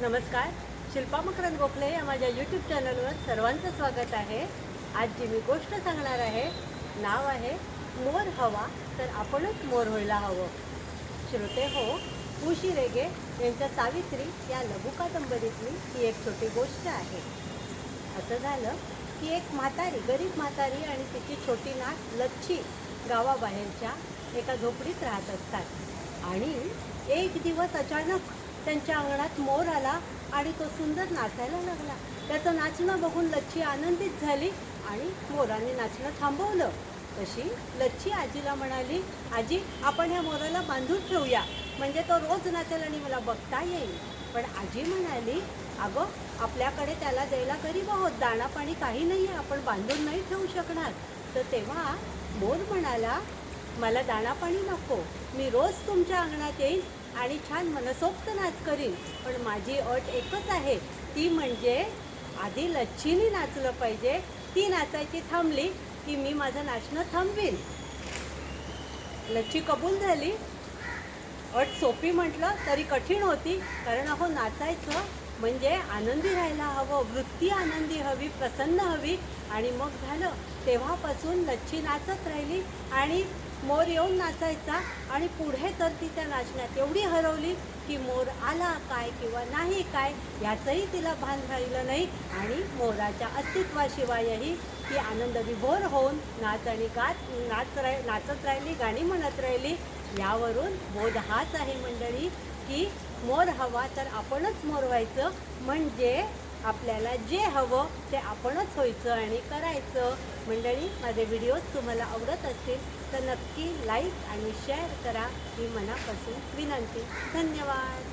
नमस्कार. शिल्पा मकरंद गोखले या माझ्या यूट्यूब चॅनलवर सर्वांचं स्वागत आहे. आज जी मी गोष्ट सांगणार आहे. नाव आहे मोर हवा तर आपणच मोर व्हायला हवं. श्रोते हो उशी रेगे यांच्या सावित्री या लघुकादंबरीतली ही एक छोटी गोष्ट आहे. असं झालं की एक म्हातारी गरीब म्हातारी आणि तिची छोटी नात लच्छी गावाबाहेरच्या एका झोपडीत राहत असतात. आणि एक दिवस अचानक त्यांच्या अंगणात मोर आला आणि तो सुंदर नाचायला लागला. त्याचं नाचणं बघून लच्छी आनंदित झाली आणि मोराने नाचणं थांबवलं. तशी लच्छी आजीला म्हणाली आजी आपण ह्या मोराला बांधून ठेवूया. म्हणजे तो रोज नाचेल आणि मला बघता येईल. पण आजी म्हणाली अगं आपल्याकडे त्याला द्यायला गरीब आहोत. दाणा पाणी काही नाही आहे आपण बांधून नाही ठेवू शकणार. तर तेव्हा मोर म्हणाला मला दाणापाणी नको. मी रोज तुमच्या अंगणात येईन आणि छान मनसोक्त नाच करीन. पण माझी अट एकच आहे. ती म्हणजे आधी लच्छीनी नाचलं पाहिजे. ती नाचायची थांबली की मी माझं नाचणं थांबवीन. लच्छी कबूल झाली. अट सोपी म्हटलं तरी कठीण होती. कारण अहो नाचायचं म्हणजे आनंदी राहायला हवं वृत्ती आनंदी हवी प्रसन्न हवी आणि मग झालं. तेव्हापासून लच्छी नाचत राहिली आणि मोर येऊन नाचायचा आणि पुढे तर ती त्या नाचण्यात एवढी हरवली की मोर आला काय किंवा नाही काय याचंही तिला भान राहिलं नाही आणि मोराच्या अस्तित्वाशिवायही ती आनंद विभोर होऊन नाच आणि गात नाच राह नाचत राहिली गाणी म्हणत राहिली. यावरून बोध हाच आहे मंडळी की मोर हवा तर आपणच मोर व्हायचं. म्हणजे आपल्याला जे हवं ते आपणच व्हायचं आणि करायचं. मंडळी माझे व्हिडिओज तुम्हाला आवडत असतील तर नक्की लाईक आणि शेअर करा. ही मनापासून विनंती. धन्यवाद.